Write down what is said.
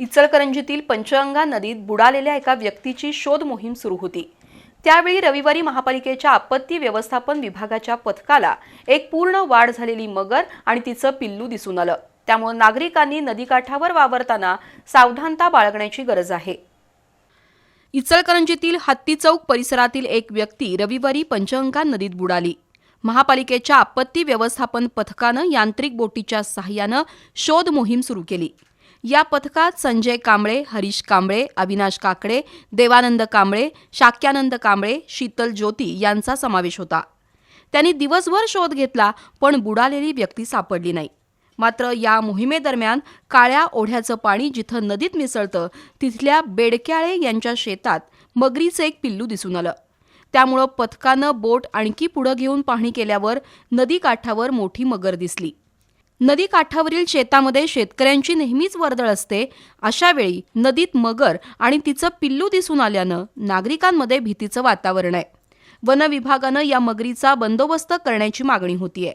इचलकरंजीतील पंचगंगा नदीत बुडालेल्या एका व्यक्तीची शोध मोहीम सुरू होती. त्यावेळी रविवारी महापालिकेच्या आपत्ती व्यवस्थापन विभागाच्या पथकाला एक पूर्ण वाढ झालेली मगर आणि तिचं पिल्लू दिसून आलं. त्यामुळे नागरिकांनी नदीकाठावर वावरताना सावधानता बाळगण्याची गरज आहे. इचलकरंजीतील हत्ती चौक परिसरातील एक व्यक्ती रविवारी पंचगंगा नदीत बुडाली. महापालिकेच्या आपत्ती व्यवस्थापन पथकानं यांत्रिक बोटीच्या सहाय्यानं शोध मोहीम सुरू केली. या पथकात संजय कांबळे हरीश कांबळे अविनाश काकडे देवानंद कांबळे शाक्यानंद कांबळे शीतल ज्योती यांचा समावेश होता. त्यांनी दिवसभर शोध घेतला पण बुडालेली व्यक्ती सापडली नाही. मात्र या मोहिमेदरम्यान काळ्या ओढ्याचं पाणी जिथं नदीत मिसळतं तिथल्या बेडक्याळे यांच्या शेतात मगरीचं एक पिल्लू दिसून आलं. त्यामुळं पथकानं बोट आणखी पुढं घेऊन पाहणी केल्यावर नदीकाठावर मोठी मगर दिसली. नदी काठावरील शेतामध्ये शेतकऱ्यांची नेहमीच वर्दळ असते. अशा वेळी नदीत मगर आणि तिचं पिल्लू दिसून आल्यानं नागरिकांमध्ये भीतीचं वातावरण आहे. वन विभागानं या मगरीचा बंदोबस्त करण्याची मागणी होतीये.